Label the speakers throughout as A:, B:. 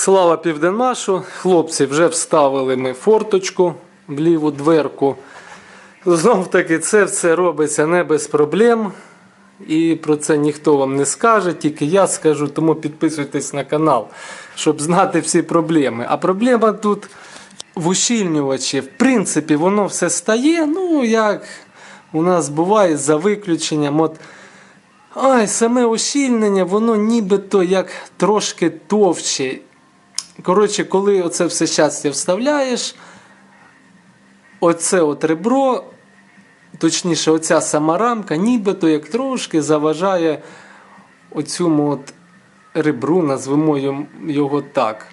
A: Слава Південмашу. Хлопці вже вставили ми форточку в ліву дверку. Знов таки це все робиться не без проблем. І про це ніхто вам не скаже, тільки я скажу, тому підписуйтесь на канал, щоб знати всі проблеми. А проблема тут в ущільнювачі. В принципі, воно все стає, ну як у нас буває за виключенням. От Ай, саме ощільнення, воно нібито як трошки товще. Коротше, коли оце все щастя вставляєш, оце от ребро, точніше, оця сама рамка, нібито як трошки заважає оцьому от ребру, назвемо його так.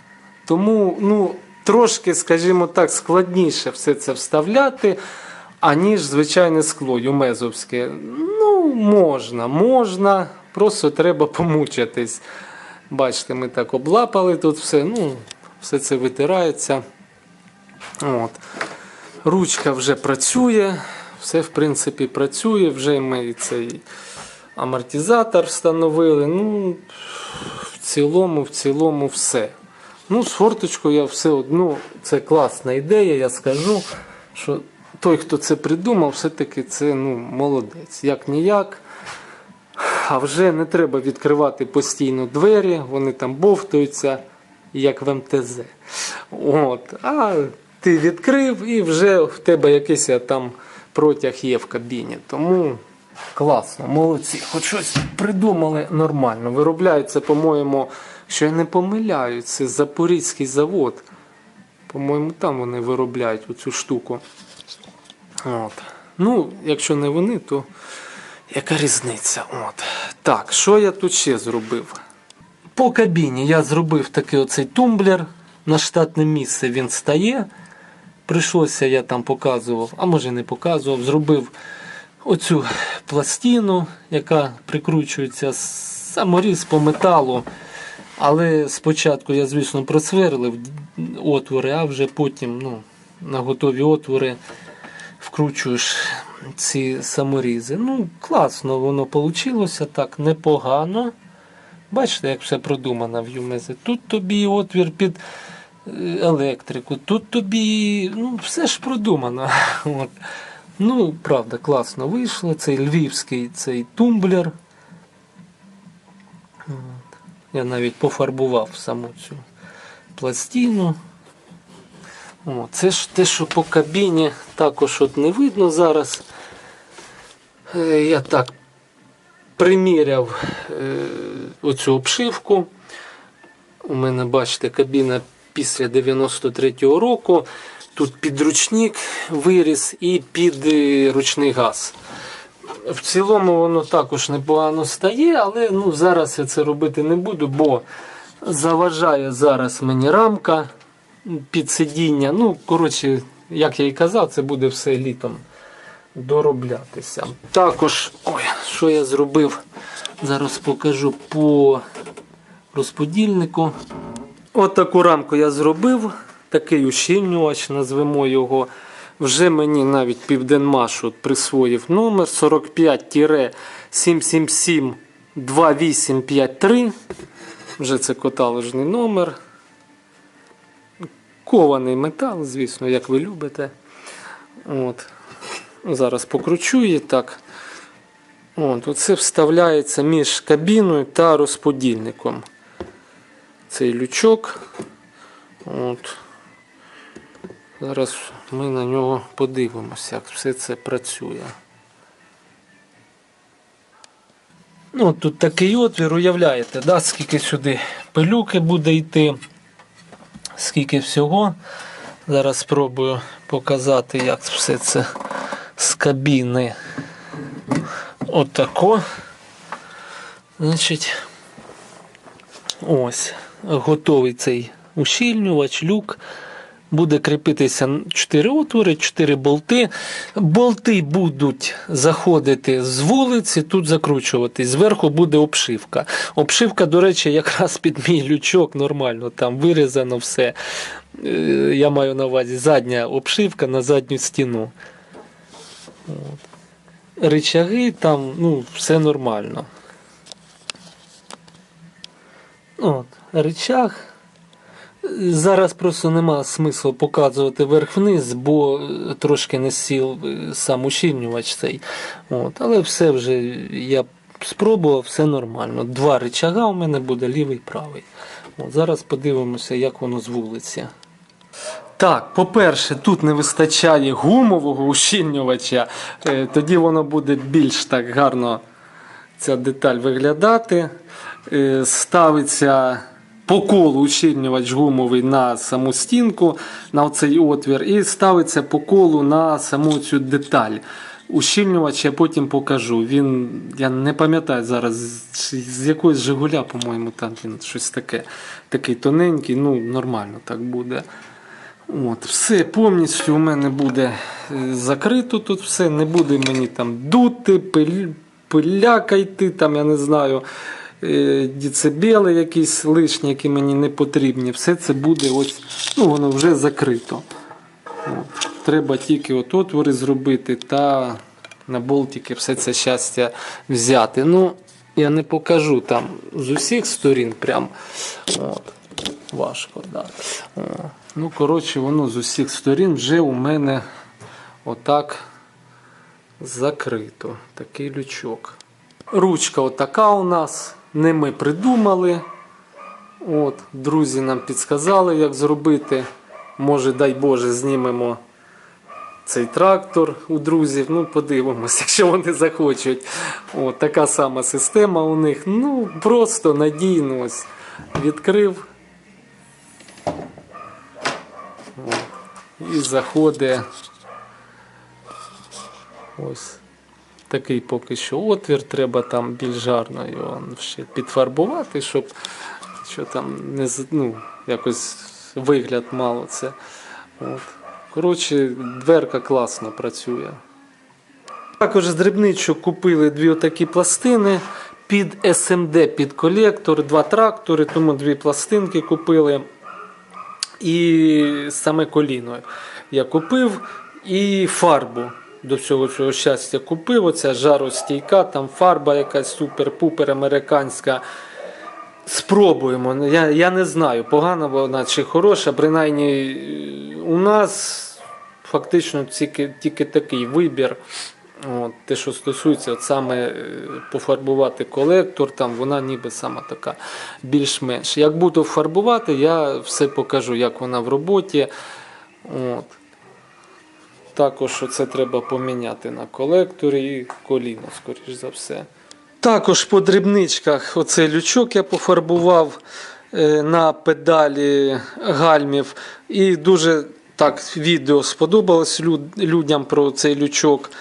A: Тому, ну, трошки, скажімо так, складніше все це вставляти, аніж звичайне скло юмезовське. Ну, можна, можна, просто треба помучитись. Бачите, ми так облапали тут все, ну, все це витирається. От. Ручка вже працює, все в принципі працює, вже ми і цей амортизатор встановили. Ну, в цілому, в цілому все. Ну, з форточкою я все одно, це класна ідея, я скажу, що той, хто це придумав, все-таки це ну, молодець. Як ніяк. А вже не треба відкривати постійно двері, вони там бовтаються, як в МТЗ. От. А ти відкрив і вже в тебе якийсь там протяг є в кабіні. Тому класно, молодці. Хоч щось придумали нормально. Виробляється, по-моєму, що я не помиляю, це Запорізький завод. По-моєму, там вони виробляють оцю штуку. От. Ну, якщо не вони, то яка різниця? От. Так, що я тут ще зробив? По кабіні я зробив такий оцей тумблер. На штатне місце він стає. Прийшлося, я там показував, а може не показував, зробив оцю пластину, яка прикручується саморіз по металу. Але спочатку я, звісно, просверлив отвори, а вже потім ну, на готові отвори вкручуєш ці саморізи. Ну, класно воно вийшло, так непогано. Бачите, як все продумано в Юмезі. Тут тобі отвір під е, електрику, тут тобі ну, все ж продумано. От. Ну, правда, класно вийшло. Цей львівський цей тумблер. От. Я навіть пофарбував саму цю пластину. О, це ж те, що по кабіні також от не видно зараз. Е, Я так приміряв е, оцю обшивку. У мене, бачите, кабіна після 93-го року. Тут підручник виріс і під е, ручний газ. В цілому воно також непогано стає, але ну, зараз я це робити не буду, бо заважає зараз мені рамка під сидіння. Ну, коротше, як я і казав, це буде все літом дороблятися. Також, ой, що я зробив, зараз покажу по розподільнику. От таку рамку я зробив, такий ущільнювач, назвемо його. Вже мені навіть Південмаш от присвоїв номер 45-777-2853. Вже це каталожний номер. Кований метал, звісно, як ви любите. От. Зараз покручу її так. От, оце вставляється між кабіною та розподільником. Цей лючок. От. Зараз ми на нього подивимося, як все це працює. Ну, тут такий отвір, уявляєте, да, скільки сюди пилюки буде йти, скільки всього. Зараз спробую показати, як все це з кабіни. Отако. Значить, ось, готовий цей ущільнювач, люк. Буде кріпитися 4 отвори, 4 болти. Болти будуть заходити з вулиці, тут закручуватись. Зверху буде обшивка. Обшивка, до речі, якраз під мій лючок нормально, там вирізано все. Е, Я маю на увазі задня обшивка на задню стіну. Ричаги там, ну, все нормально. От, ричаг. Зараз просто нема смислу показувати верх-вниз, бо е, трошки не сіл е, сам ущільнювач цей. От. Але все вже я спробував, все нормально. Два рычага у мене буде лівий правий. От. Зараз подивимося, як воно з вулиці. Так, по-перше, тут не вистачає гумового ущільнювача, Е, тоді воно буде більш так гарно ця деталь виглядати. Ставиться по колу ущільнювач гумовий на саму стінку, на оцей отвір, і ставиться по колу на саму цю деталь. Ущільнювач я потім покажу. Він, я не пам'ятаю зараз, з- якоїсь Жигуля, по-моєму, там він щось таке. Такий тоненький, ну нормально так буде. От, все повністю у мене буде е, закрито тут все, не буде мені там дути, пиль, пиляка йти, там, я не знаю, е, діцебели якісь лишні, які мені не потрібні. Все це буде ось, ну воно вже закрито. От. Треба тільки от отвори зробити та на болтики все це щастя взяти. Ну, я не покажу там з усіх сторін прям. От. Важко, да. Ну, коротше, воно з усіх сторін вже у мене отак закрито. Такий лючок. Ручка отака у нас. Не ми придумали. От, друзі нам підсказали, як зробити. Може, дай Боже, знімемо цей трактор у друзів. Ну, подивимося, якщо вони захочуть. От, така сама система у них. Ну, просто надійно відкрив. От, і заходить. Ось такий поки що отвір, треба там більш гарно його ще підфарбувати, щоб що там не ну, якось вигляд мало це. От. Коротше, дверка класно працює. Також з дрібничок купили дві отакі пластини під SMD, під колектор, два трактори, тому дві пластинки купили. І саме коліно я купив і фарбу до всього цього щастя купив. Оця жаростійка, там фарба якась супер-пупер американська. Спробуємо. Я, я не знаю, погана вона чи хороша. Принаймні у нас фактично тільки, тільки такий вибір. От, те, що стосується от саме е, пофарбувати колектор, там вона ніби сама така більш-менш. Як буду фарбувати, я все покажу, як вона в роботі. От. Також це треба поміняти на колекторі і коліно, скоріш за все. Також по дрібничках оцей лючок я пофарбував е, на педалі гальмів. І дуже так відео сподобалось люд- людям про цей лючок.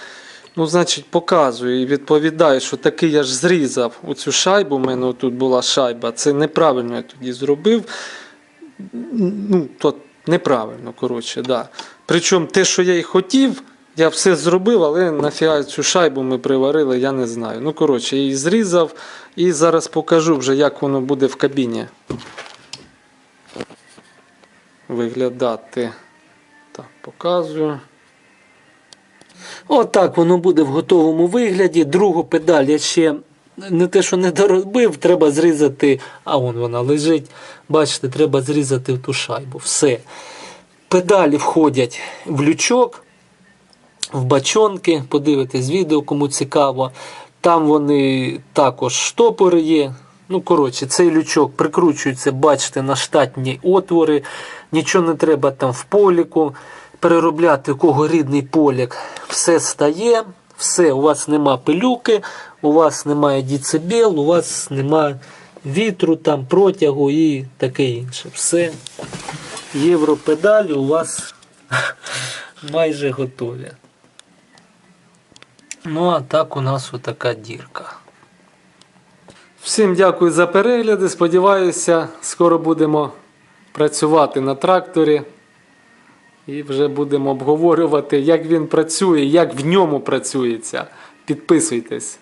A: Ну, значить, показую і відповідаю, що таки я ж зрізав оцю шайбу. У мене тут була шайба. Це неправильно я тоді зробив. Ну, то неправильно, коротше, да. Причому те, що я і хотів, я все зробив, але нафіга цю шайбу ми приварили, я не знаю. Ну, коротше, її зрізав і зараз покажу вже, як воно буде в кабіні. Виглядати. Так, показую. Отак воно буде в готовому вигляді. Другу педаль я ще не те, що не доробив, треба зрізати. А вон вона лежить. Бачите, треба зрізати в ту шайбу. Все. Педалі входять в лючок, в бачонки. Подивитесь відео, кому цікаво. Там вони також штопори є. Ну, коротше, цей лючок прикручується, бачите, на штатні отвори. Нічого не треба там в поліку переробляти, у кого рідний полік. Все стає, все, у вас нема пилюки, у вас немає діцебел, у вас немає вітру, там, протягу і таке інше. Все. Європедалі у вас майже готові. Ну, а так у нас отака дірка. Всім дякую за перегляди. Сподіваюся, скоро будемо працювати на тракторі. І вже будемо обговорювати, як він працює, як в ньому працюється. Підписуйтесь.